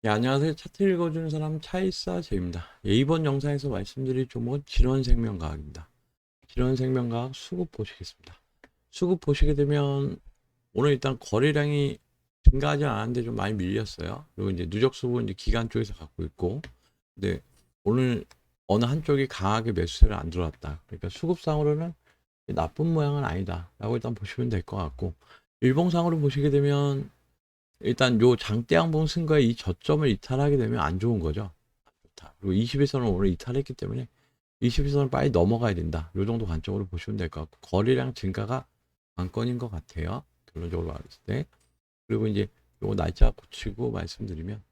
네, 안녕하세요. 차트 읽어주는 사람 차이사 제입니다. 예, 이번 영상에서 말씀드릴 종목은 질원생명과학입니다. 질원생명과학 수급 보시겠습니다. 수급 보시게 되면 오늘 일단 거래량이 증가하지 않았는데 좀 많이 밀렸어요. 그리고 이제 누적 수급은 이제 기간 쪽에서 갖고 있고, 근데 오늘 어느 한쪽이 강하게 매수세를 안 들어왔다. 그러니까 수급상으로는 나쁜 모양은 아니다 라고 일단 보시면 될 것 같고, 일봉상으로 보시게 되면 일단 요 장대양봉 쓴 거에 이 저점을 이탈하게 되면 안 좋은 거죠. 그리고 20일선을 오늘 이탈했기 때문에 20일선을 빨리 넘어가야 된다. 요 정도 관점으로 보시면 될 것 같고 거래량 증가가 관건인 것 같아요. 결론적으로 말했을 때. 그리고 이제 요거 날짜 고치고 말씀드리면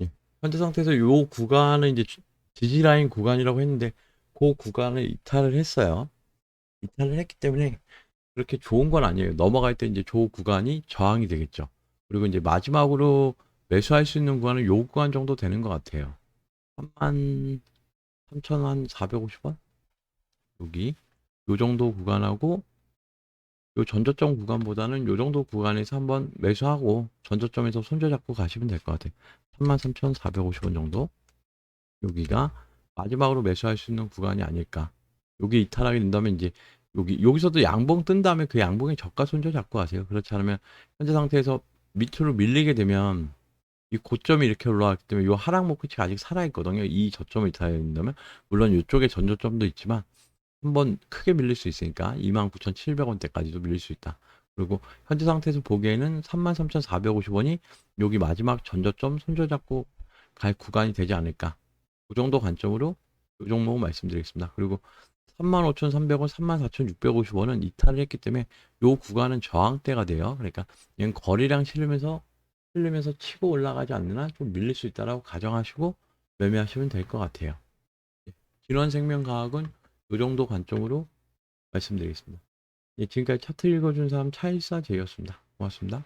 예. 현재 상태에서 요 구간은 이제 지지라인 구간이라고 했는데 그 구간을 이탈을 했어요. 이탈을 했기 때문에 그렇게 좋은 건 아니에요. 넘어갈 때 이제 조 구간이 저항이 되겠죠. 그리고 이제 마지막으로 매수할 수 있는 구간은 요 구간 정도 되는 것 같아요. 3만 3,450원? 여기 요 정도 구간하고 요 전저점 구간보다는 요 정도 구간에서 한번 매수하고 전저점에서 손절 잡고 가시면 될 것 같아요. 33,450원 정도. 여기가 마지막으로 매수할 수 있는 구간이 아닐까. 여기 이탈하게 된다면 이제 여기 여기서도 양봉 뜬 다음에 그 양봉의 저가 손절 잡고 가세요. 그렇지 않으면 현재 상태에서 밑으로 밀리게 되면 이 고점이 이렇게 올라왔기 때문에 이 하락 목표치가 아직 살아 있거든요. 이 저점을 이탈해야 된다면 물론 이쪽에 전저점도 있지만 한번 크게 밀릴 수 있으니까 29,700원대까지도 밀릴 수 있다. 그리고 현재 상태에서 보기에는 33,450원이 여기 마지막 전저점 손절 잡고 갈 구간이 되지 않을까. 그 정도 관점으로 이 종목은 말씀드리겠습니다. 그리고 35,300원, 34,650원은 이탈을 했기 때문에 요 구간은 저항대가 돼요. 그러니까 얘는 거리량 실으면서 실리면서 치고 올라가지 않는 한좀 밀릴 수 있다라고 가정하시고 매매하시면 될 것 같아요. 예, 진원생명과학은 요 정도 관점으로 말씀드리겠습니다. 예, 지금까지 차트 읽어준 사람 차일사 제이였습니다. 고맙습니다.